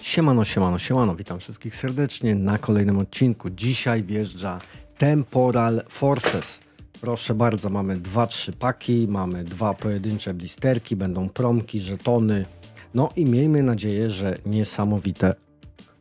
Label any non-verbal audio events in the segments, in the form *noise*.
Siemano, siemano, siemano, witam wszystkich serdecznie na kolejnym odcinku. Dzisiaj wjeżdża Temporal Forces. Proszę bardzo, mamy dwa, trzy paki, mamy dwa pojedyncze blisterki, będą promki, żetony. No i miejmy nadzieję, że niesamowite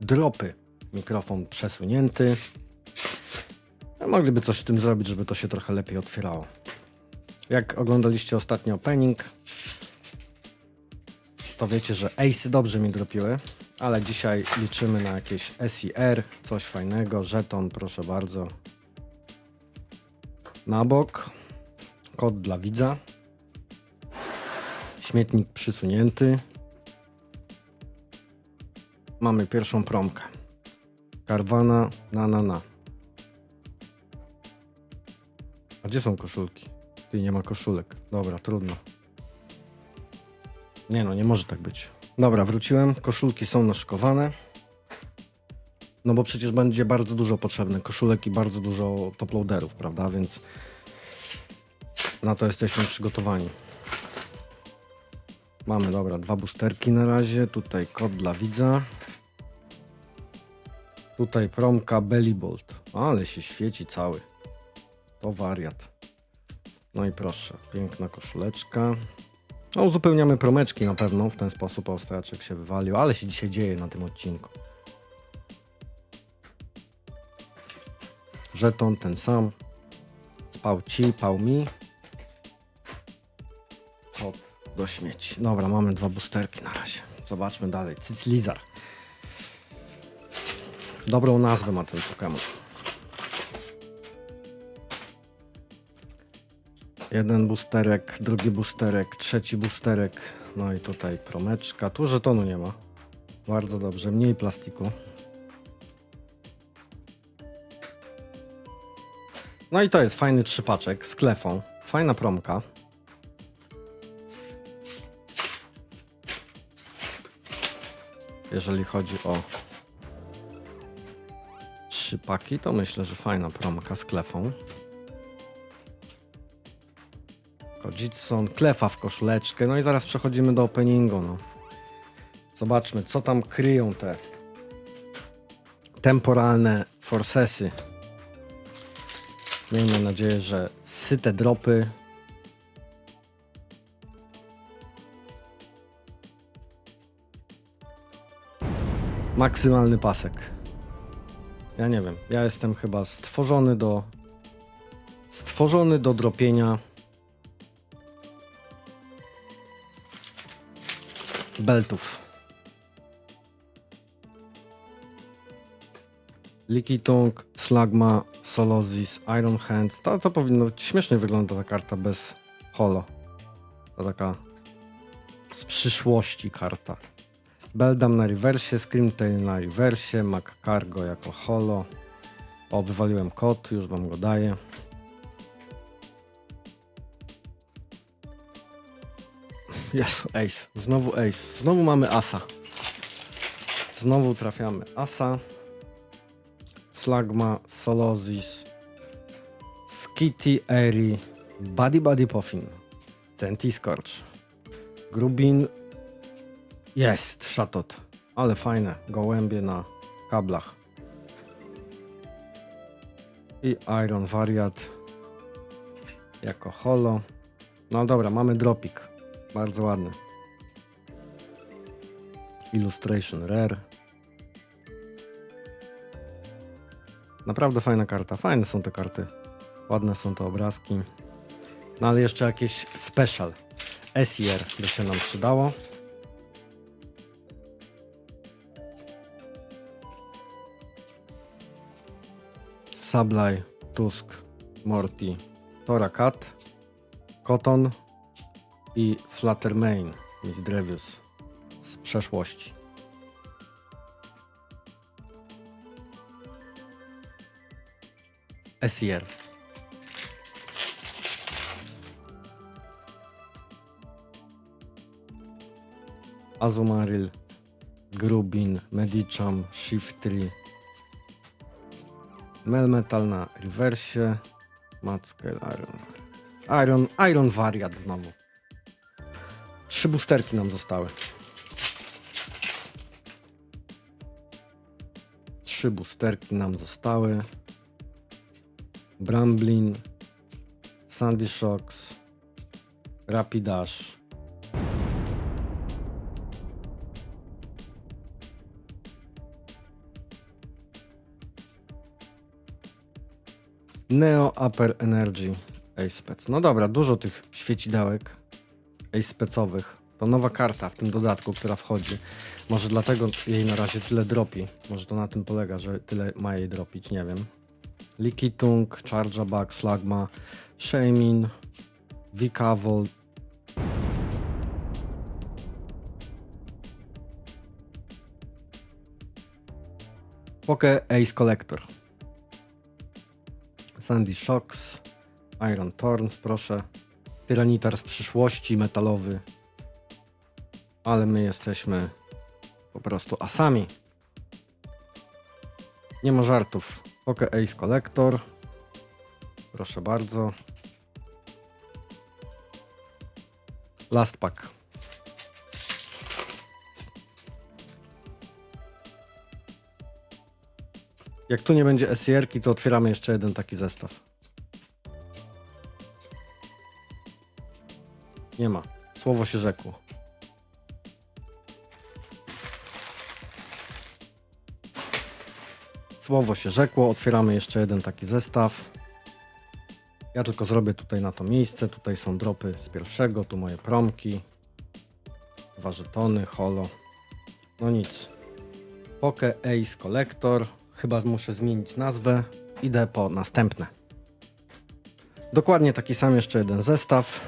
dropy. Mikrofon przesunięty. No, Mogliby coś z tym zrobić, żeby to się trochę lepiej otwierało. Jak oglądaliście ostatni opening, to wiecie, że Ace dobrze mi dropiły, ale dzisiaj liczymy na jakieś SIR, coś fajnego, żeton, proszę bardzo. Na bok, kod dla widza, śmietnik przysunięty. Mamy pierwszą promkę. Karwana na na na. A gdzie są koszulki? Tu nie ma koszulek. Dobra, trudno. Nie no, nie może tak być. Dobra, wróciłem. Koszulki są naszkowane. No bo przecież będzie bardzo dużo potrzebne koszulek i bardzo dużo toploaderów, prawda? Więc na to jesteśmy przygotowani. Mamy, dobra, dwa boosterki na razie. Tutaj kod dla widza. Tutaj promka Bellybolt. Ale się świeci cały. To wariat. No i proszę, piękna koszuleczka. No, uzupełniamy promeczki na pewno, w ten sposób ostraczek się wywalił, ale się dzisiaj dzieje na tym odcinku. Żeton ten sam. Spał ci, pał mi. Hop, do śmieci. Dobra, mamy dwa boosterki na razie. Zobaczmy dalej. Cyclizar. Dobrą nazwę ma ten Pokémon. Jeden boosterek, drugi boosterek, trzeci boosterek. No i tutaj promeczka. Tu żetonu nie ma. Bardzo dobrze, mniej plastiku. No i to jest fajny trzypaczek z klefą. Fajna promka. Jeżeli chodzi o trzy paki, to myślę, że fajna promka z klefą. Kodzitson, klefa w koszuleczkę. No i zaraz przechodzimy do openingu. No. Zobaczmy, co tam kryją te temporalne forcesy. Miejmy nadzieję, że syte dropy. Maksymalny pasek. Ja nie wiem. Ja jestem chyba stworzony do. Stworzony do dropienia beltów. Tongue, Slagma, Solozis, Iron Hands. To, to powinno śmiesznie wygląda ta karta bez holo. To taka z przyszłości karta. Beldam na rewersie, Screamtail na rewersie, Mac Cargo jako holo. O, wywaliłem kod, już wam go daję. Jezu, ace. Znowu ace. Znowu mamy asa. Znowu trafiamy asa. Slagma, Solozis, Skitty, Eri, Buddy Buddy Puffin, Centi Scorch, Grubin, jest, Szatot, ale fajne, gołębie na kablach. I Iron Variat jako holo. No dobra, mamy dropik. Bardzo ładny. Illustration Rare. Naprawdę fajna karta. Fajne są te karty. Ładne są te obrazki. No ale jeszcze jakieś special. SIR by się nam przydało. Sablaj, Tusk, Morty, Torakat, Cotton i Fluttermane, Miss Drevius z przeszłości. SIR. Azumaril, Grubin, Medicham, Shiftry, Melmetal na rewersie, Matscale, Iron. Iron, Iron Variat znowu. Trzy boosterki nam zostały. trzy boosterki nam zostały. Bramblin, Sandy Shocks, Rapidash. Neo Upper Energy Ace. No dobra, dużo tych świecidełek Ace Specowych. To nowa karta w tym dodatku, która wchodzi. Może dlatego jej na razie tyle dropi. Może to na tym polega, że tyle ma jej dropić, nie wiem. Likitung, Chargeback, Slagma, Shamin, Vikavol. Poke Ace Collector. Sandy Shocks, Iron Thorns, proszę. Tyranitar z przyszłości, metalowy. Ale my jesteśmy po prostu asami. Nie ma żartów. Poke Ace Collector. Proszę bardzo. Last pack. Jak tu nie będzie SR-ki, to otwieramy jeszcze jeden taki zestaw. Nie ma. Słowo się rzekło. Słowo się rzekło. Otwieramy jeszcze jeden taki zestaw. Ja tylko zrobię tutaj na to miejsce. Tutaj są dropy z pierwszego. Tu moje promki. Dwa żetony, holo. No nic. Poke Ace Collector. Chyba muszę zmienić nazwę. Idę po następne. Dokładnie taki sam jeszcze jeden zestaw.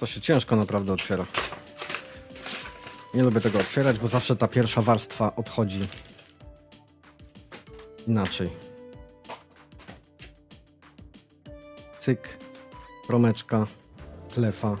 To się ciężko naprawdę otwiera. Nie lubię tego otwierać, bo zawsze ta pierwsza warstwa odchodzi inaczej. Cyk, promeczka, klefa,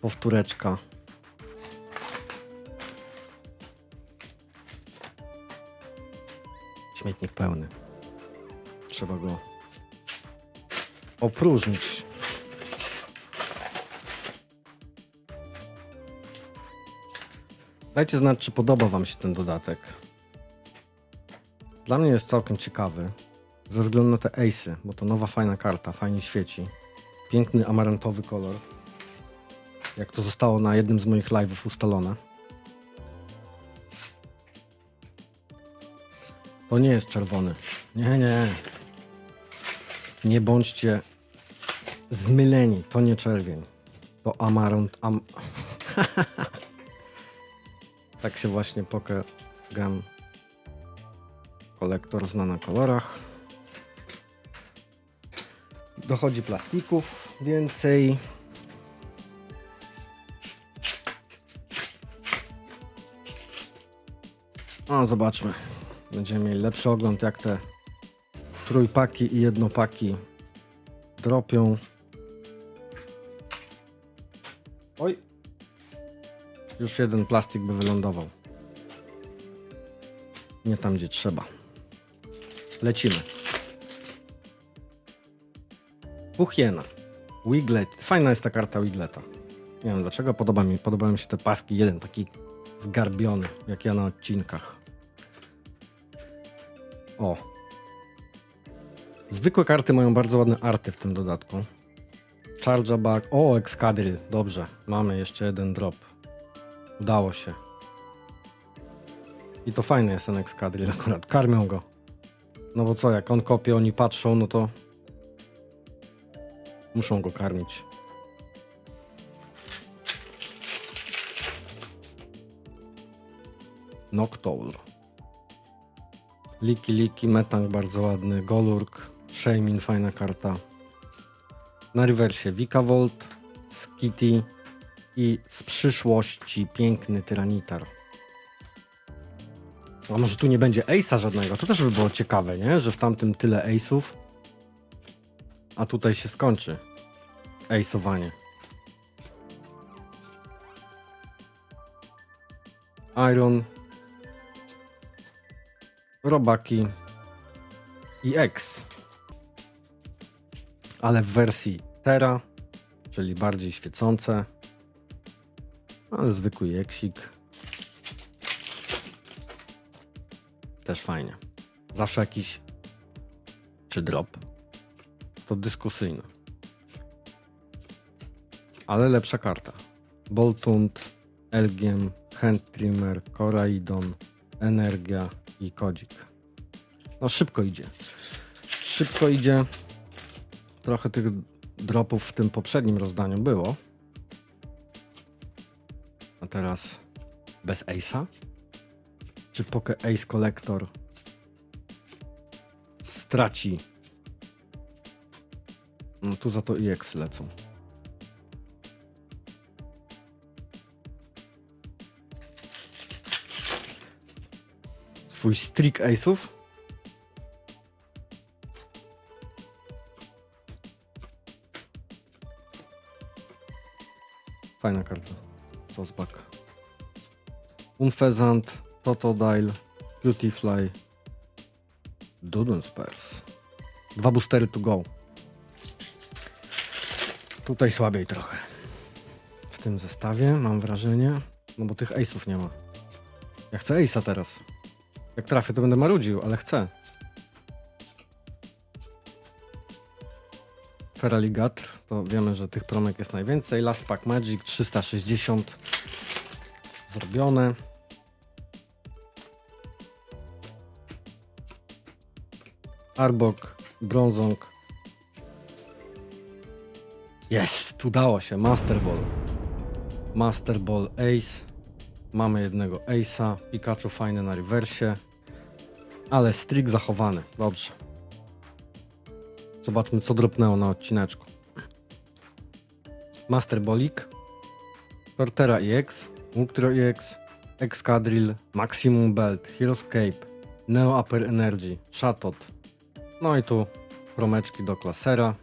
powtóreczka. Śmietnik pełny. Trzeba go opróżnić. Dajcie znać, czy podoba Wam się ten dodatek. Dla mnie jest całkiem ciekawy. Ze względu na te ace'y, bo to nowa fajna karta, fajnie świeci. Piękny amarantowy kolor. Jak to zostało na jednym z moich live'ów ustalone. To nie jest czerwony. Nie, nie. Nie bądźcie zmyleni. To nie czerwień. To amarant. Am... *laughs* Tak się właśnie Gam kolektor zna na kolorach. Dochodzi plastików więcej. O, zobaczmy. Będziemy mieli lepszy ogląd, jak te trójpaki i jednopaki dropią. Oj, już jeden plastik by wylądował. Nie tam, gdzie trzeba. Lecimy. Puchiena. Wiglet. Fajna jest ta karta Wigleta. Nie wiem dlaczego, podoba mi, podobają mi się te paski. Jeden taki zgarbiony, jak ja na odcinkach. O. Zwykłe karty mają bardzo ładne arty w tym dodatku. Chargeback. O, Excadrill. Dobrze. Mamy jeszcze jeden drop. Udało się. I to fajny jest ten Excadrill akurat. Karmią go. No bo co, jak on kopie, oni patrzą, no to muszą go karmić. Noctowl. Liki Liki, Metang bardzo ładny, Golurk, Shamin fajna karta. Na rewersie Vikavolt, Skitty i z przyszłości piękny Tyranitar. A może tu nie będzie Ace'a żadnego? To też by było ciekawe, nie? Że w tamtym tyle Ace'ów, a tutaj się skończy Ace'owanie. Iron, Robaki i X. Ale w wersji Terra, czyli bardziej świecące. Ale zwykły jeksik. Też fajnie. Zawsze jakiś czy drop. To dyskusyjne. Ale lepsza karta. Boltund, Elgiem, Hand Trimmer, Koraidon, Energia i Kodzik. No szybko idzie. Szybko idzie. Trochę tych dropów w tym poprzednim rozdaniu było. Teraz bez Ace'a? Czy Poke Ace Collector straci? No tu za to EX lecą. Swój streak Ace'ów? Fajna karta. Sosback. Unfezant, Totodile, Beautyfly, Dudenspers. Dwa boostery to go. Tutaj słabiej trochę. W tym zestawie mam wrażenie, no bo tych ace'ów nie ma. Ja chcę ace'a teraz. Jak trafię, to będę marudził, ale chcę. Feraligatr, to wiemy, że tych promek jest najwięcej. Last Pack Magic 360 zrobione. Arbok, Bronzong. Jest, udało się. Master Ball. Master Ball Ace. Mamy jednego Ace'a. Pikachu fajny na rewersie. Ale strik zachowany. Dobrze. Zobaczmy, co dropnęło na odcineczku. Master Bolik. Tortera EX. Mugtro EX. Excadrill. Maximum Belt. Heroescape. Neo Upper Energy. Shatot. No i tu promeczki do klasera.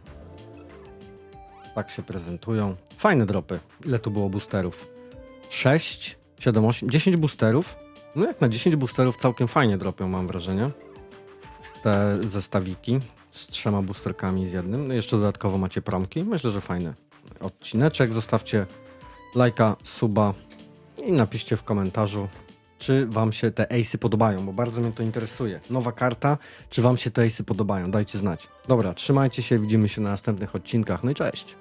Tak się prezentują. Fajne dropy. Ile tu było boosterów? 6, 7, 8, 10 boosterów. No jak na 10 boosterów całkiem fajnie dropią, mam wrażenie. Te zestawiki z trzema boosterkami z jednym. No jeszcze dodatkowo macie promki. Myślę, że fajny odcineczek. Zostawcie lajka, suba i napiszcie w komentarzu, czy wam się te ace'y podobają, bo bardzo mnie to interesuje. Nowa karta, czy wam się te ace'y podobają? Dajcie znać. Dobra, trzymajcie się, widzimy się na następnych odcinkach. No i cześć!